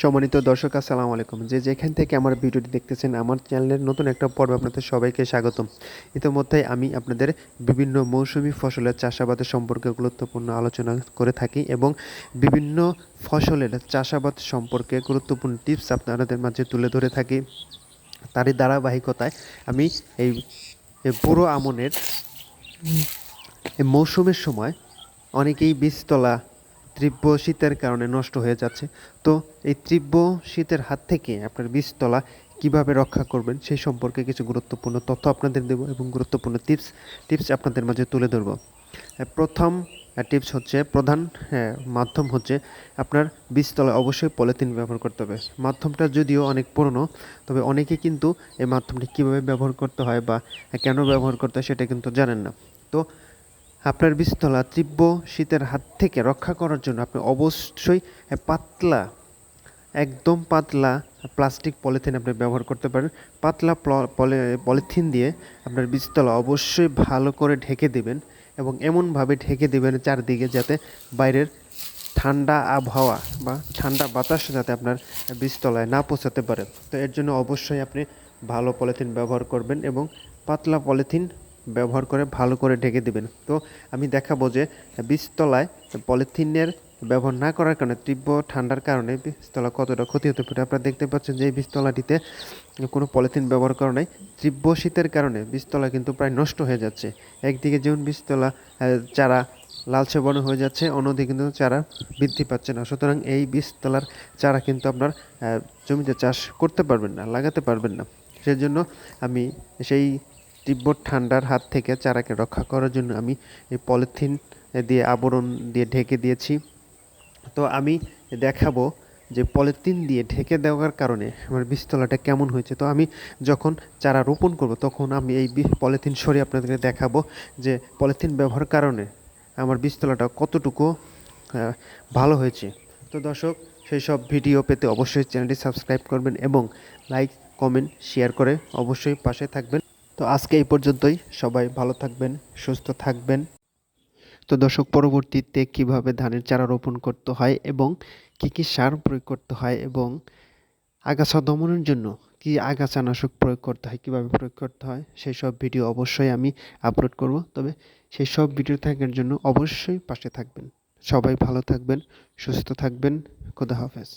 সম্মানিত দর্শক, আসসালামু আলাইকুম। যে যেখান থেকে আমার ভিডিওটি দেখতেছেন, আমার চ্যানেলের নতুন একটা পর্ব আপনাদের সবাইকে স্বাগতম। ইতিমধ্যে আমি আপনাদের বিভিন্ন মৌসুমি ফসলের চাষাবাদের সম্পর্কে গুরুত্বপূর্ণ আলোচনা করে থাকি এবং বিভিন্ন ফসলের চাষাবাদ সম্পর্কে গুরুত্বপূর্ণ টিপস আপনাদের মাঝে তুলে ধরে থাকি। তারই ধারাবাহিকতায় আমি এই বুড়ো আমনের মৌসুমের সময় অনেকেই বীজতলা তীব্র শীতের কারণে নষ্ট হয়ে যাচ্ছে। তো এই তীব্র শীতের হাত থেকে আপনার বীজতলা কীভাবে রক্ষা করবেন সেই সম্পর্কে কিছু গুরুত্বপূর্ণ তথ্য আপনাদের দেব এবং গুরুত্বপূর্ণ টিপস টিপস আপনাদের মাঝে তুলে ধরব। প্রথম টিপস হচ্ছে প্রধান মাধ্যম হচ্ছে আপনার বীজতলায় অবশ্যই পলিথিন ব্যবহার করতে হবে। মাধ্যমটা যদিও অনেক পুরনো, তবে অনেকে কিন্তু এই মাধ্যমটি কীভাবে ব্যবহার করতে হয় বা কেন ব্যবহার করতে হয় সেটা কিন্তু জানেন না। তো আপনার বীজতলা তীব্র শীতের হাত থেকে রক্ষা করার জন্য আপনি অবশ্যই পাতলা, একদম পাতলা প্লাস্টিক পলিথিন আপনি ব্যবহার করতে পারেন। পাতলা প্ল- পলি- পলিথিন দিয়ে আপনার বীজতলা অবশ্যই ভালো করে ঢেকে দেবেন এবং এমনভাবে ঢেকে দেবেন চারদিকে যাতে বাইরের ঠান্ডা আবহাওয়া বা ঠান্ডা বাতাস যাতে আপনার বীজতলায় না পৌঁছাতে পারে। তো এর জন্য অবশ্যই আপনি ভালো পলিথিন ব্যবহার করবেন এবং পাতলা পলিথিন ব্যবহার করে ভালো করে ঢেকে দিবেন। তো আমি দেখাবো যে বীজতলায় পলিথিনের ব্যবহার না করার কারণে, তীব্র ঠান্ডার কারণে বীজতলা কতটা ক্ষতি হতে পারে, আপনারা দেখতে পাচ্ছেন যে এই বীজতলাটিতে কোনো পলিথিন ব্যবহার করা নাই। তীব্র শীতের কারণে বীজতলা কিন্তু প্রায় নষ্ট হয়ে যাচ্ছে। একদিকে যেমন বীজতলা চারা লালচে বর্ণ হয়ে যাচ্ছে, অন্যদিকে কিন্তু চারা বৃদ্ধি পাচ্ছে না। সুতরাং এই বীজতলার চারা কিন্তু আপনার জমিতে চাষ করতে পারবেন না, লাগাতে পারবেন না। সেজন্য আমি সেই তীব্র ঠান্ডার হাত থেকে চারাকে রক্ষা করার জন্য আমি এই পলিথিন দিয়ে আবরণ দিয়ে ঢেকে দিয়েছি। তো আমি দেখাবো যে পলিথিন দিয়ে ঢেকে দেওয়ার কারণে আমার বীজতলাটা কেমন হয়েছে। তো আমি যখন চারা রোপণ করব, তখন আমি এই পলিথিন সরিয়ে আপনাদেরকে দেখাবো যে পলিথিন ব্যবহার কারণে আমার বীজতলাটা কতটুকু ভালো হয়েছে। তো দর্শক, সেই সব ভিডিও পেতে অবশ্যই চ্যানেলটি সাবস্ক্রাইব করবেন এবং লাইক, কমেন্ট, শেয়ার করে অবশ্যই পাশে থাকবেন। তো আজকে এই পর্যন্তই। সবাই ভালো থাকবেন, সুস্থ থাকবেন। তো দর্শক, পরবর্তীতে কীভাবে ধানের চারা রোপণ করতে হয় এবং কি কি সার প্রয়োগ করতে হয় এবং আগাছা দমনের জন্য কি আগাছা নাশক প্রয়োগ করতে হয়, কীভাবে প্রয়োগ করতে হয় সেই সব ভিডিও অবশ্যই আমি আপলোড করব। তবে সেই সব ভিডিও থাকার জন্য অবশ্যই পাশে থাকবেন। সবাই ভালো থাকবেন, সুস্থ থাকবেন। খোদা হাফেজ।